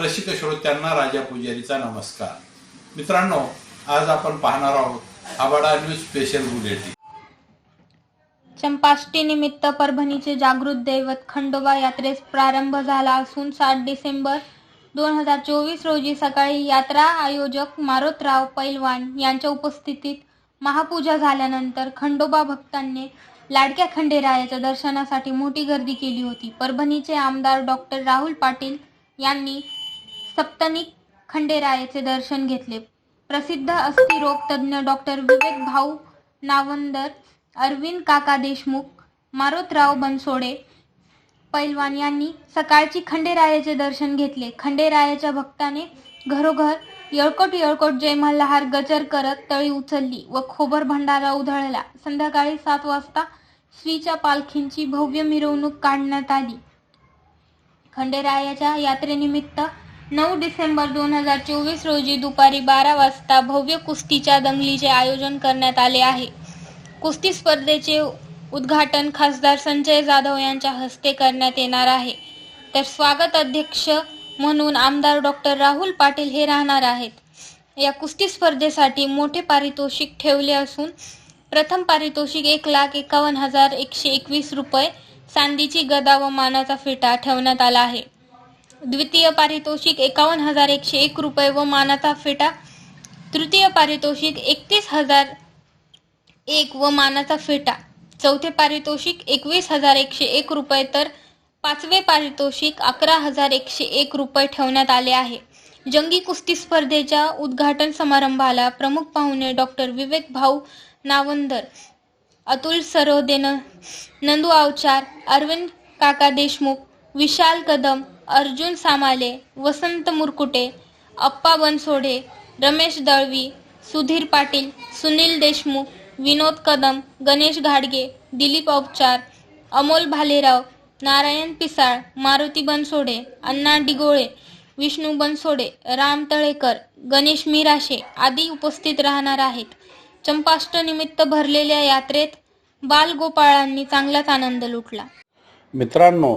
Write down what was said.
रसिक श्रोत्यांना राजा पुजारीचा नमस्कार. मित्रांनो आज आपण पाहणार आहोत आबाडा न्यूज स्पेशल बुलेटिन. चंपाष्टीनिमित्त परभणीचे जागृत दैवत खंडोबा यात्रेस प्रारंभ झाला असून सात डिसेंबर दोन हजार चोवीस रोजी सकाळी यात्रा आयोजक मारोतराव पैलवान यांच्या उपस्थितीत महापूजा झाल्यानंतर खंडोबा भक्तांनी लाडक्या खंडेरायाच्या दर्शनासाठी मोठी गर्दी केली होती. परभणीचे आमदार डॉक्टर राहुल पाटील यांनी सप्तनिक खंडेरायाचे दर्शन घेतले. प्रसिद्ध अस्थिरोग तज्ज्ञ डॉक्टर विवेक भाऊ नावंदर अरविंद काका देशमुख मारोतराव बनसोडे पैलवान यांनी सकाळची खंडेरायाचे दर्शन घेतले. खंडेरायाच्या भक्ताने घरोघर येळकोट येळकोट जय मल्हार गजर करत तळी उचलली व खोबर भंडारा उधळला. संध्याकाळी सात वाजता श्रीच्या पालखींची भव्य मिरवणूक काढण्यात आली. खंडेरायाच्या यात्रेनिमित्त नऊ डिसेंबर दोन हजार चोवीस रोजी दुपारी बारा वाजता भव्य कुस्तीच्या दंगलीचे आयोजन करण्यात आले आहे. कुस्ती स्पर्धेचे उद्घाटन खासदार संजय जाधव यांच्या हस्ते करण्यात येणार आहे. तर स्वागत अध्यक्ष म्हणून आमदार डॉक्टर राहुल पाटील हे राहणार आहेत. या कुस्ती स्पर्धेसाठी मोठे पारितोषिक ठेवले असून प्रथम पारितोषिक एक लाख एकावन्न हजार एकशे एकवीस रुपये चांदीची गदा व मानाचा फेटा ठेवण्यात आला आहे. द्वितीय पारितोषिक एकावन्न हजार एकशे एक रुपये व मानाचा फेटा. तृतीय पारितोषिक एकतीस हजार एक व मानाचा फेटा. चौथे पारितोषिक एकवीस हजार एकशे एक रुपये तर पाचवे पारितोषिक अकरा हजार एकशे एक रुपये ठेवण्यात आले आहे. जंगी कुस्ती स्पर्धेच्या उद्घाटन समारंभाला प्रमुख पाहुणे डॉक्टर विवेक भाऊ नावंदर अतुल सरोदेन नंदू आवचार अरविंद काका देशमुख विशाल कदम अर्जुन सामाले वसंत मुरकुटे अप्पा बनसोडे रमेश दळवी सुधीर पाटील सुनील देशमुख विनोद कदम गणेश घाडगे दिलीप औपचार अमोल भालेराव नारायण पिसाळ मारुती बनसोडे अण्णा डिगोळे विष्णू बनसोडे राम तळेकर गणेश मिराशे आदी उपस्थित राहणार आहेत. चंपाष्टनिमित्त भरलेल्या यात्रेत बालगोपाळांनी चांगलाच आनंद लुटला. मित्रांनो